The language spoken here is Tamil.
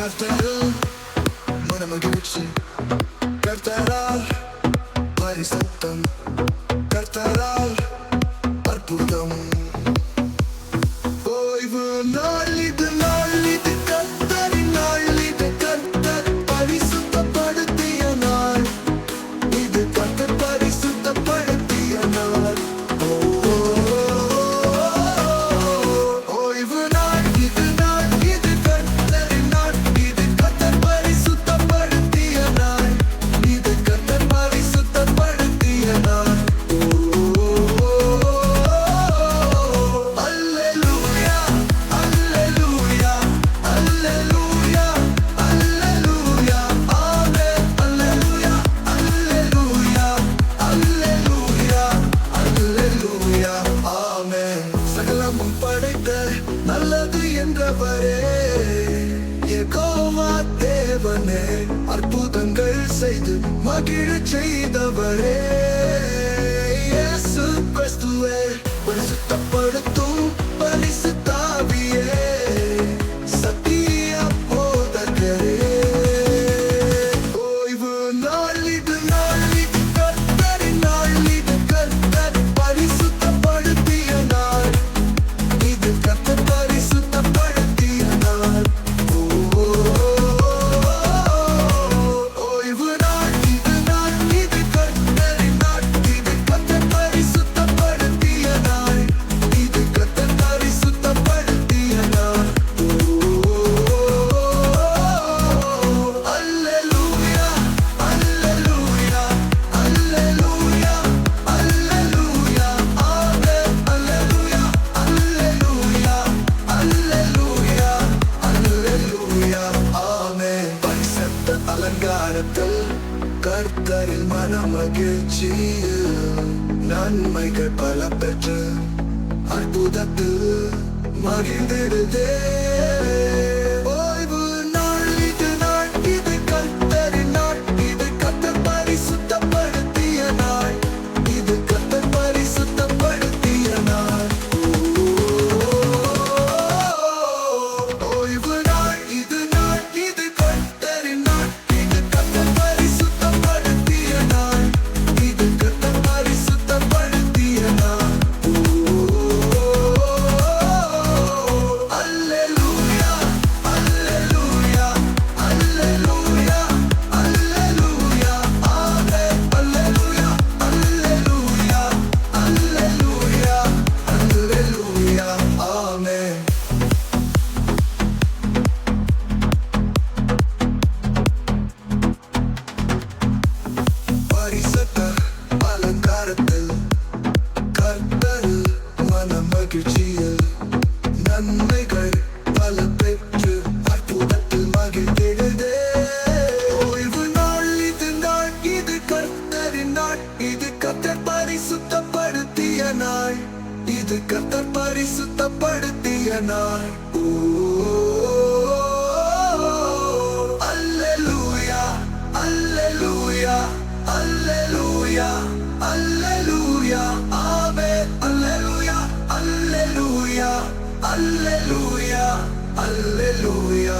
cartera Mâna mă ghiuci Cartera Hai să மகிழ செய்தவரே. நடத்தல் கர்த்தரில் மன மகிழ்ச்சியில் நன்மைகள் பல பெற்று அற்புதத்தில் மகிழ்ந்திடுதே. இது கத்தர் பரிசுத்தப்படுத்திய நாள். அல்லூயா அல்லூயா அல்லூயா அல்லூயா ஆவே அல்லூயா அல்லூயா அல்லூயா அல்லூயா